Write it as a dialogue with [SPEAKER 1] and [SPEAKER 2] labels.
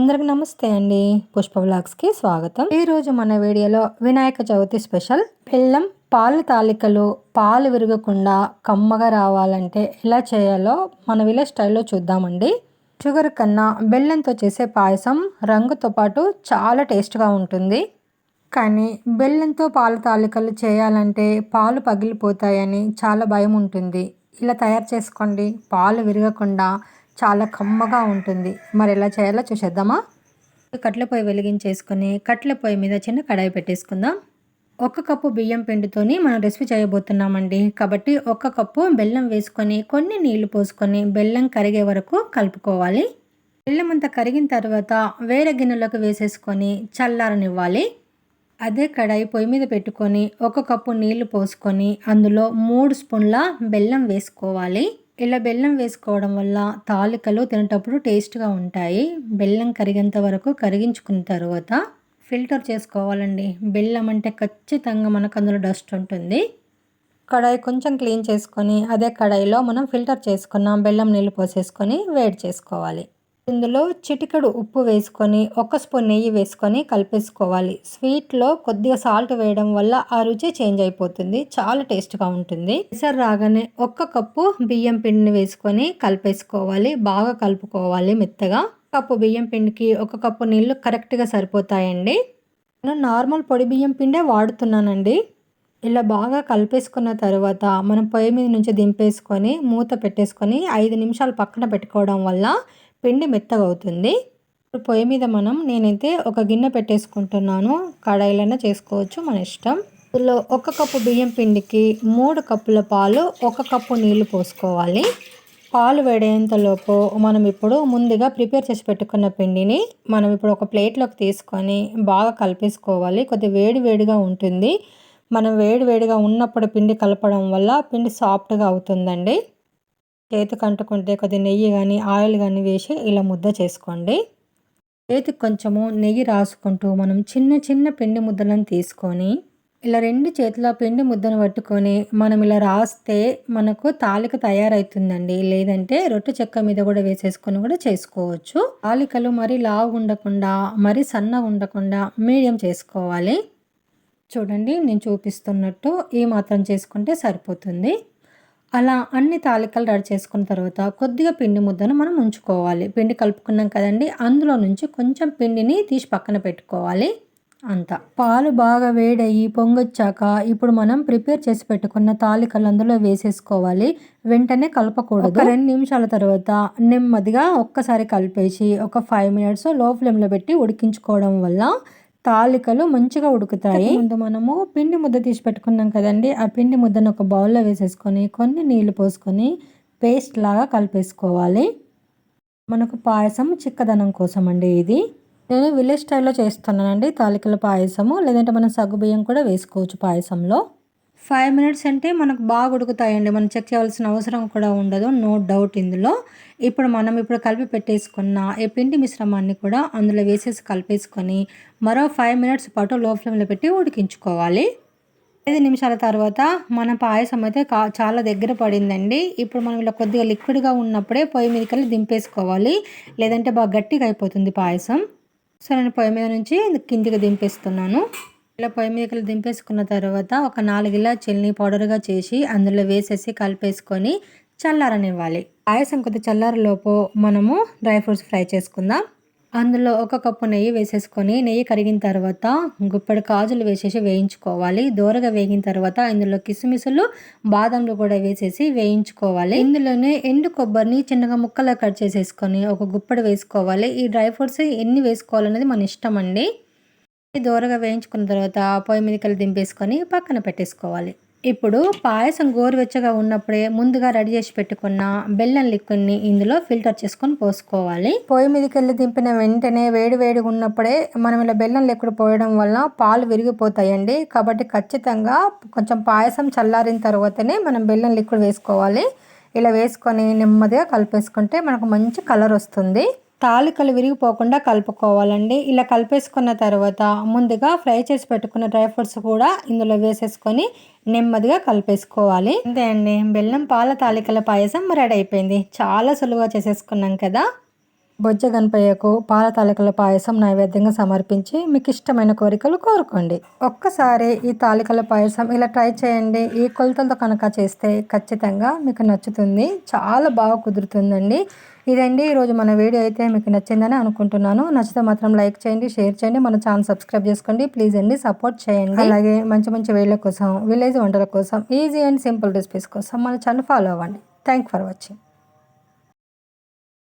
[SPEAKER 1] అందరికి నమస్తే అండి. పుష్ప బ్లాగ్స్కి స్వాగతం. ఈరోజు మన వీడియోలో వినాయక చవితి స్పెషల్. బెల్లం పాలు తాలికలు పాలు విరగకుండా కమ్మగా రావాలంటే ఎలా చేయాలో మన విలేజ్ స్టైల్లో చూద్దామండి. షుగర్ కన్నా బెల్లంతో చేసే పాయసం రంగుతో పాటు చాలా టేస్ట్గా ఉంటుంది. కానీ బెల్లంతో పాలు తాలికలు చేయాలంటే పాలు పగిలిపోతాయని చాలా భయం ఉంటుంది. ఇలా తయారు చేసుకోండి. పాలు విరగకుండా చాలా కమ్మగా ఉంటుంది. మరి ఎలా చేయాలో చూసేద్దామా? కట్ల పొయ్యి వెలిగించేసుకొని కట్ల పొయ్యి మీద చిన్న కడాయి పెట్టేసుకుందాం. ఒక కప్పు బియ్యం పిండితోని మనం రెసిపీ చేయబోతున్నామండి. కాబట్టి ఒక కప్పు బెల్లం వేసుకొని కొన్ని నీళ్ళు పోసుకొని బెల్లం కరిగే వరకు కలుపుకోవాలి. బెల్లం అంతా కరిగిన తర్వాత వేరే గిన్నెలోకి వేసేసుకొని చల్లారనివ్వాలి. అదే కడాయి పొయ్యి మీద పెట్టుకొని ఒక కప్పు నీళ్ళు పోసుకొని అందులో మూడు స్పూన్ల బెల్లం వేసుకోవాలి. ఇలా బెల్లం వేసుకోవడం వల్ల తాలికలు తినేటప్పుడు టేస్ట్గా ఉంటాయి. బెల్లం కరిగేంత వరకు కరిగించుకున్న తర్వాత ఫిల్టర్ చేసుకోవాలండి. బెల్లం అంటే ఖచ్చితంగా మనకు అందులో డస్ట్ ఉంటుంది. కడాయి కొంచెం క్లీన్ చేసుకొని అదే కడాయిలో మనం ఫిల్టర్ చేసుకున్న బెల్లం నీళ్ళు పోసేసుకొని వేడి చేసుకోవాలి. ఇందులో చిటికెడు ఉప్పు వేసుకొని ఒక స్పూన్ నెయ్యి వేసుకొని కలిపేసుకోవాలి. స్వీట్లో కొద్దిగా సాల్ట్ వేయడం వల్ల ఆ రుచి చేంజ్ అయిపోతుంది. చాలా టేస్ట్గా ఉంటుంది. ఈసారి రాగానే ఒక్క కప్పు బియ్యం పిండిని వేసుకొని కలిపేసుకోవాలి. బాగా కలుపుకోవాలి మెత్తగా. కప్పు బియ్యం పిండికి ఒక కప్పు నీళ్ళు కరెక్ట్గా సరిపోతాయండి. నేను నార్మల్ పొడి బియ్యం పిండే వాడుతున్నానండి. ఇలా బాగా కలిపేసుకున్న తర్వాత మనం పొయ్యి మీద నుంచి దింపేసుకొని మూత పెట్టేసుకొని ఐదు నిమిషాలు పక్కన పెట్టుకోవడం వల్ల పిండి మెత్తగా అవుతుంది ఇప్పుడు పొయ్యి మీద మనం నేనైతే ఒక గిన్నె పెట్టేసుకుంటున్నాను. కడాయిలైనా చేసుకోవచ్చు మన ఇష్టం. ఇందులో ఒక కప్పు బియ్యం పిండికి మూడు కప్పుల పాలు ఒక కప్పు నీళ్ళు పోసుకోవాలి. పాలు వేడేంతలోపు మనం ఇప్పుడు ముందుగా ప్రిపేర్ చేసి పెట్టుకున్న పిండిని మనం ఇప్పుడు ఒక ప్లేట్లోకి తీసుకొని బాగా కలిపేసుకోవాలి. కొద్దిగా వేడి వేడిగా ఉంటుంది. మనం వేడి వేడిగా ఉన్నప్పుడు పిండి కలపడం వల్ల పిండి సాఫ్ట్గా అవుతుందండి. చేతికి అంటుకుంటే కొద్దిగా నెయ్యి కానీ ఆయిల్ కానీ వేసి ఇలా ముద్ద చేసుకోండి. చేతికి కొంచెము నెయ్యి రాసుకుంటూ మనం చిన్న చిన్న పిండి ముద్దలను తీసుకొని ఇలా రెండు చేతుల పిండి ముద్దను పట్టుకొని మనం ఇలా రాస్తే మనకు తాలిక తయారవుతుందండి. లేదంటే రొట్టె చెక్క మీద కూడా వేసేసుకొని కూడా చేసుకోవచ్చు. తాలికలు మరీ లావు ఉండకుండా మరీ సన్నగా ఉండకుండా మీడియం చేసుకోవాలి. చూడండి నేను చూపిస్తున్నట్టు ఈ మాత్రం చేసుకుంటే సరిపోతుంది. అలా అన్ని తాలికలు రెడీ చేసుకున్న తర్వాత కొద్దిగా పిండి ముద్దను మనం ఉంచుకోవాలి. పిండి కలుపుకున్నాం కదండి అందులో నుంచి కొంచెం పిండిని తీసి పక్కన పెట్టుకోవాలి. అంత. పాలు బాగా వేడయ్యి పొంగొచ్చాక ఇప్పుడు మనం ప్రిపేర్ చేసి పెట్టుకున్న తాలికలు అందులో వేసేసుకోవాలి. వెంటనే కలపకూడదు. రెండు నిమిషాల తర్వాత నెమ్మదిగా ఒక్కసారి కలిపేసి ఒక ఫైవ్ మినిట్స్లో ఫ్లేమ్లో పెట్టి ఉడికించుకోవడం వల్ల తాలికలు మంచిగా ఉడుకుతాయి. ముందు మనము పిండి ముద్ద తీసి పెట్టుకున్నాం కదండి. ఆ పిండి ముద్దను ఒక బౌల్లో వేసేసుకొని కొన్ని నీళ్ళు పోసుకొని పేస్ట్ లాగా కలిపేసుకోవాలి. మనకు పాయసం చిక్కదనం కోసం అండి ఇది. నేను విలేజ్ స్టైల్లో చేస్తున్నానండి తాలికల పాయసము. లేదంటే మనం సగ్గుబియ్యం కూడా వేసుకోవచ్చు పాయసంలో. ఫైవ్ మినిట్స్ అంటే మనకు బాగా ఉడుకుతాయండి. మనం చెక్ చేయాల్సిన అవసరం కూడా ఉండదు. నో డౌట్ ఇందులో. ఇప్పుడు మనం ఇప్పుడు కలిపి పెట్టేసుకున్న ఈ పిండి మిశ్రమాన్ని కూడా అందులో వేసేసి కలిపేసుకొని మరో ఫైవ్ మినిట్స్ పాటు లో ఫ్లేమ్లో పెట్టి ఉడికించుకోవాలి. ఐదు నిమిషాల తర్వాత మన పాయసం అయితే కా చాలా దగ్గర పడిందండి. ఇప్పుడు మనం ఇలా కొద్దిగా లిక్విడ్గా ఉన్నప్పుడే పొయ్యి మీదకి వెళ్ళి దింపేసుకోవాలి. లేదంటే బాగా గట్టిగా అయిపోతుంది పాయసం. సో నేను పొయ్యి మీద నుంచి కిందికి దింపేస్తున్నాను. ఇలా పొయ్యి మీదకి దింపేసుకున్న తర్వాత ఒక నాలుగిలా చిల్ని పౌడర్గా చేసి అందులో వేసేసి కలిపేసుకొని చల్లారనివ్వాలి. పాయసం కొద్ది చల్లారలోపు మనము డ్రై ఫ్రూట్స్ ఫ్రై చేసుకుందాం. అందులో ఒక కప్పు నెయ్యి వేసేసుకొని నెయ్యి కరిగిన తర్వాత గుప్పెడు కాజులు వేసేసి వేయించుకోవాలి. దూరగా వేగిన తర్వాత ఇందులో కిసుమిసులు బాదంలు కూడా వేసేసి వేయించుకోవాలి. ఇందులోనే ఎండు కొబ్బరిని చిన్నగా ముక్కలా కట్ చేసేసుకొని ఒక గుప్పెడు వేసుకోవాలి. ఈ డ్రై ఫ్రూట్స్ ఎన్ని వేసుకోవాలనేది మన ఇష్టం అండి. దూరగా వేయించుకున్న తర్వాత పొయ్యి మీదకి దింపేసుకొని పక్కన పెట్టేసుకోవాలి. ఇప్పుడు పాయసం గోరువెచ్చగా ఉన్నప్పుడే ముందుగా రెడీ చేసి పెట్టుకున్న బెల్లం లిక్విడ్ని ఇందులో ఫిల్టర్ చేసుకొని పోసుకోవాలి. పొయ్యి మీదకి వెళ్ళి దింపిన వెంటనే వేడి వేడిగా ఉన్నప్పుడే మనం ఇలా బెల్లం లిక్విడ్ పోయడం వల్ల పాలు విరిగిపోతాయండి. కాబట్టి ఖచ్చితంగా కొంచెం పాయసం చల్లారిన తర్వాతనే మనం బెల్లం లిక్విడ్ వేసుకోవాలి. ఇలా వేసుకొని నెమ్మదిగా కలిపేసుకుంటే మనకు మంచి కలర్ వస్తుంది. తాలికలు విరిగిపోకుండా కలుపుకోవాలండి. ఇలా కలిపేసుకున్న తర్వాత ముందుగా ఫ్రై చేసి పెట్టుకున్న డ్రై ఫ్రూట్స్ కూడా ఇందులో వేసేసుకొని నెమ్మదిగా కలిపేసుకోవాలి. అంతే అండి. బెల్లం పాల తాలికల పాయసం రెడీ అయిపోయింది. చాలా సులువుగా చేసేసుకున్నాం కదా. బొజ్జ గణపయ్యకు పాల తాలికల పాయసం నైవేద్యంగా సమర్పించి మీకు ఇష్టమైన కోరికలు కోరుకోండి. ఒక్కసారి ఈ తాలికల పాయసం ఇలా ట్రై చేయండి. ఈ కొలతలతో కనుక చేస్తే ఖచ్చితంగా మీకు నచ్చుతుంది. చాలా బాగా కుదురుతుందండి. ఇదండి ఈరోజు మన వీడియో అయితే మీకు నచ్చిందని అనుకుంటున్నాను. నచ్చితే మాత్రం లైక్ చేయండి షేర్ చేయండి. మన ఛానల్ సబ్స్క్రైబ్ చేసుకోండి. ప్లీజ్ అండి సపోర్ట్ చేయండి. అలాగే మంచి మంచి వీడియోల కోసం విలేజ్ వంటల కోసం ఈజీ అండ్ సింపుల్ రెసిపీస్ కోసం మన ఛానల్ ఫాలో అవ్వండి. Thank for watching.